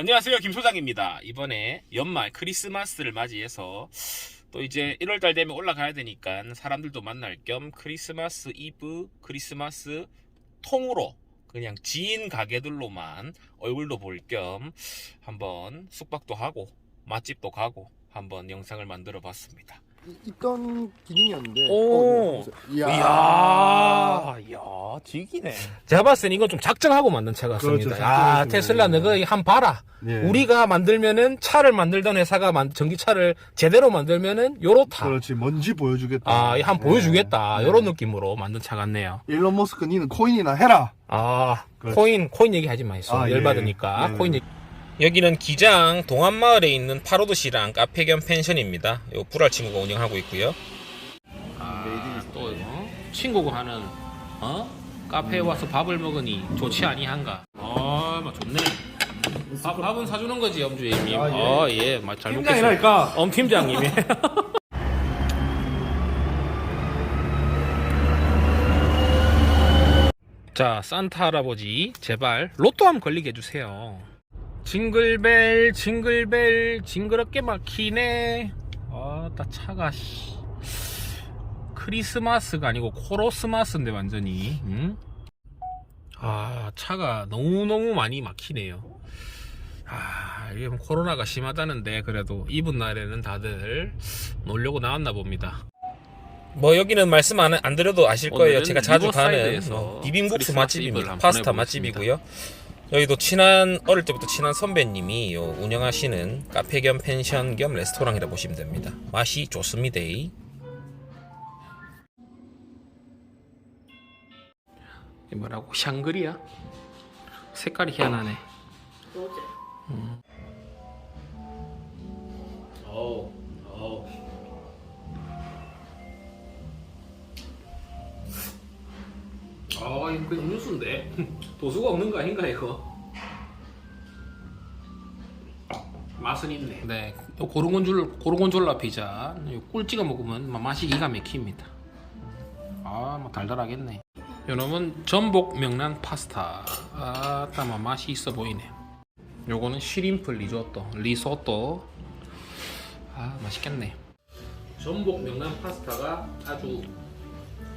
안녕하세요 김 소장입니다. 이번에 연말 크리스마스를 맞이해서 또 이제 1월달 되면 올라가야 되니까 사람들도 만날 겸 크리스마스 이브 크리스마스 통으로 그냥 지인 가게들로만 얼굴도 볼 겸 한번 숙박도 하고 맛집도 가고 한번 영상을 만들어 봤습니다 있던 기능이었는데. 오. 어, 이야. 이야. 이야, 지기네. 제가 봤을 땐 이건 좀 작정하고 만든 차 같습니다. 그렇죠, 아. 테슬라 너가 한 봐라. 예. 우리가 만들면은 차를 만들던 회사가 만- 전기차를 제대로 만들면은 요렇다. 그렇지 먼지 보여주겠다. 아, 한 네. 보여주겠다. 네. 요런 느낌으로 만든 차 같네요. 일론 머스크 니는 코인이나 해라. 아, 그렇지. 코인, 코인 얘기하지 마이소. 아, 예. 열받으니까. 네. 코인 얘기. 여기는 기장 동안마을에 있는 파로드 시랑 카페 겸 펜션입니다. 요 불알 친구가 운영하고 있고요. 아, 또 어? 친구가 하는 어? 카페에 와서 밥을 먹으니 좋지 아니한가? 아, 막 좋네. 밥, 밥은 사주는 거지, 엄주임님. 아, 예. 아, 예. 막잘 먹겠습니다. 팀장이라니까. 엄 팀장님이. 자, 산타 할아버지, 제발 로또 한번 걸리게 해주세요. 징글벨, 징글벨, 징그럽게 막히네. 아, 나 차가, 씨. 크리스마스가 아니고 코로스마스인데, 완전히. 응? 아, 차가 너무너무 많이 막히네요. 아, 이게 뭐 코로나가 심하다는데 그래도 이분 날에는 다들 놀려고 나왔나 봅니다. 뭐 여기는 말씀 안, 안 드려도 아실 거예요. 제가 자주 가는 뭐 비빔국수 맛집입니다. 파스타. 맛집이고요. 여기도 친한 어릴 때부터 친한 선배님이 요 운영하시는 카페 겸 펜션 겸 레스토랑이라 보시면 됩니다. 맛이 좋습니다. 이 뭐라고 샹그리야? 색깔이 희한하네. 음. 어우, 그냥 음료수인데? 도수가 없는 거 아닌가, 이거? 맛은 있네. 네, 요 고르곤졸, 고르곤졸라 피자. 요꿀 찍어 먹으면 막 맛이 기가 막힙니다. 아, 뭐 달달하겠네. 요놈은 전복 명란 파스타. 아, 따마 맛이 있어 보이네. 요거는 쉬림프 리조또, 리소또. 아, 맛있겠네. 전복 명란 파스타가 아주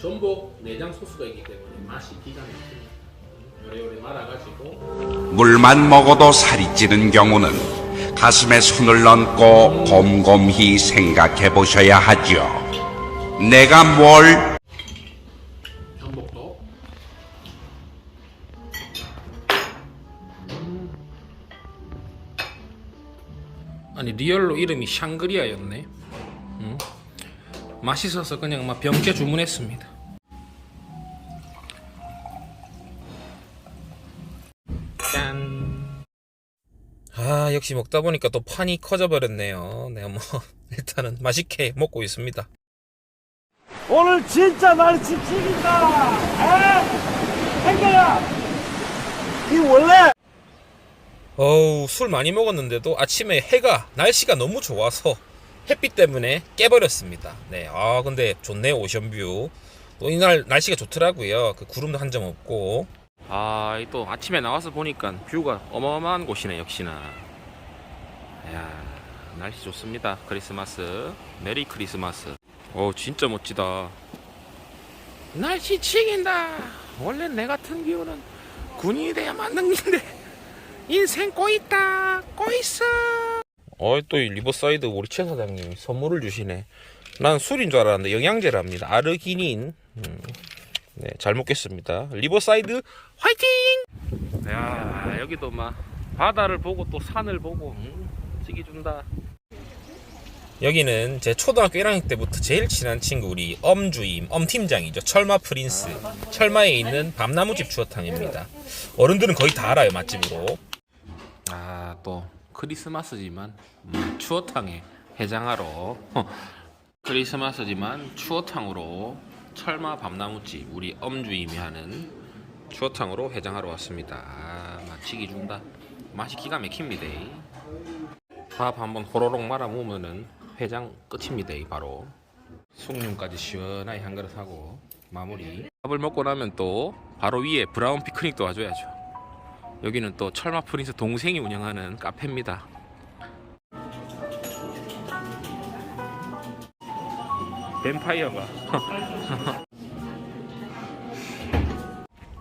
전복 내장 소스가 있기 때문에 맛이 기가 막힙니다. 요래요래 말아가지고 물만 먹어도 살이 찌는 경우는 가슴에 손을 얹고 곰곰히 생각해 보셔야 하죠. 내가 뭘 전복도 아니 리얼로 이름이 샹그리아였네 음. 맛있어서 그냥 막 병째 주문했습니다 짠. 아 역시 먹다 보니까 또 판이 커져 버렸네요 내가 뭐 일단은 맛있게 먹고 있습니다 오늘 진짜 날씨 죽인다! 에? 행가야! 이 원래! 어우 술 많이 먹었는데도 아침에 해가 날씨가 너무 좋아서 햇빛 때문에 깨버렸습니다. 네, 아 근데 좋네요 오션뷰. 또 이날 날씨가 좋더라고요. 그 구름도 한 점 없고. 아 또 아침에 나와서 보니까 뷰가 어마어마한 곳이네 역시나. 야 날씨 좋습니다. 크리스마스 메리 크리스마스. 어 진짜 멋지다. 날씨 치긴다. 원래 내 같은 기운은 군인이 돼야 건데. 인생 꼬있다 꼬있어 어이 또 리버사이드 우리 최 사장님이 선물을 주시네. 난 술인 줄 알았는데 영양제랍니다. 아르기닌. 음, 네, 잘 먹겠습니다. 리버사이드 화이팅! 야 여기도 막 바다를 보고 또 산을 보고 음, 찍이 준다. 여기는 제 초등학교 1학년 때부터 제일 친한 친구 우리 엄주임 엄팀장이죠. 철마 프린스. 철마에 있는 밤나무집 추어탕입니다. 어른들은 거의 다 알아요 맛집으로. 아 또 크리스마스지만 음, 추어탕에 해장하러. 어, 크리스마스지만 추어탕으로 철마 밤나무집 우리 엄주임이 하는 추어탕으로 해장하러 왔습니다. 아 맛치기 준다. 맛이 기가 막힙니다. 밥 한번 호로록 말아 먹으면은 회장 끝입니다. 이 바로. 숭늉까지 시원하게 한 그릇 하고 마무리. 밥을 먹고 나면 또 바로 위에 브라운 피크닉도 와줘야죠 여기는 또 철마 프린스 동생이 운영하는 카페입니다. 뱀파이어가.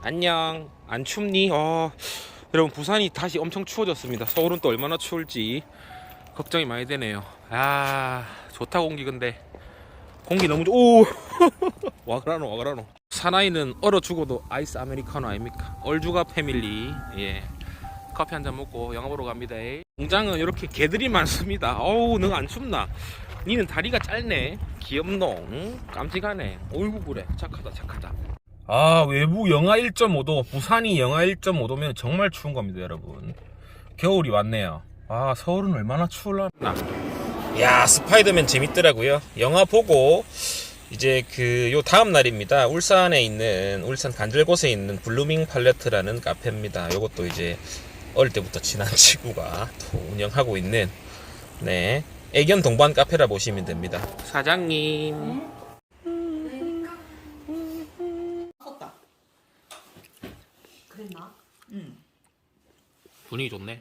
안녕. 안 춥니? 어, 여러분 부산이 다시 엄청 추워졌습니다. 서울은 또 얼마나 추울지 걱정이 많이 되네요. 아, 좋다 공기 근데 공기 너무 좋. 오, 와 그라노 와 그라노. 사나이는 얼어 죽어도 아이스 아메리카노 아닙니까? 얼주가 패밀리. 예. 커피 한 잔 먹고 영화 보러 갑니다. 공장은 이렇게 개들이 많습니다. 어우, 너 안 춥나? 니는 다리가 짧네. 귀엽노. 깜찍하네. 어이구 그래. 착하다 착하다. 아 외부 영하 1.5도 부산이 영하 1.5도면 정말 추운 겁니다 여러분 겨울이 왔네요 아 서울은 얼마나 추울라나 야 스파이더맨 재밌더라고요 영화 보고 이제 그 요 다음 날입니다 울산에 있는 울산 간절곶에 있는 블루밍 팔레트라는 카페입니다 요것도 이제 어릴 때부터 친한 친구가 또 운영하고 있는 네 애견 동반 카페라 보시면 됩니다 사장님 컸다. 그랬나? 분위기 좋네.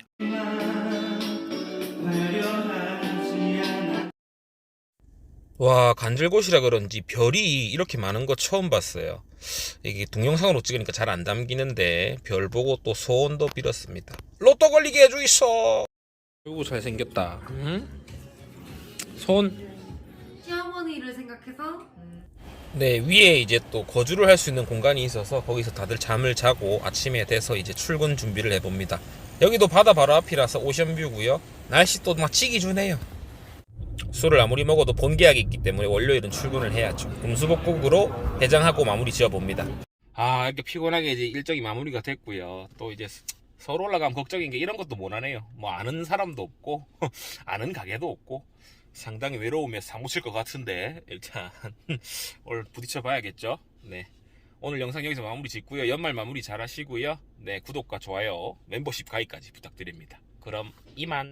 와 간절곶이라 그런지 별이 이렇게 많은 거 처음 봤어요. 이게 동영상으로 찍으니까 잘 안 담기는데 별 보고 또 소원도 빌었습니다. 로또 걸리게 해주이소. 아이고 잘생겼다. 응? 손. 시어머니를 생각해서 네 위에 이제 또 거주를 할 수 있는 공간이 있어서 거기서 다들 잠을 자고 아침에 돼서 이제 출근 준비를 해봅니다. 여기도 바다 바로 앞이라서 오션뷰고요. 날씨 또 막 치기 주네요. 술을 아무리 먹어도 본계약이 있기 때문에 월요일은 출근을 해야죠. 금수복국으로 해장하고 마무리 지어봅니다. 아 이렇게 피곤하게 이제 일정이 마무리가 됐고요. 또 이제 서울 올라가면 걱정인 게 이런 것도 못하네요. 뭐 아는 사람도 없고 아는 가게도 없고 상당히 외로우며 사무칠 것 같은데 일단 오늘 부딪혀 봐야겠죠. 네. 오늘 영상 여기서 마무리 짓고요. 연말 마무리 잘 하시고요. 네, 구독과 좋아요, 멤버십 가입까지 부탁드립니다. 그럼 이만.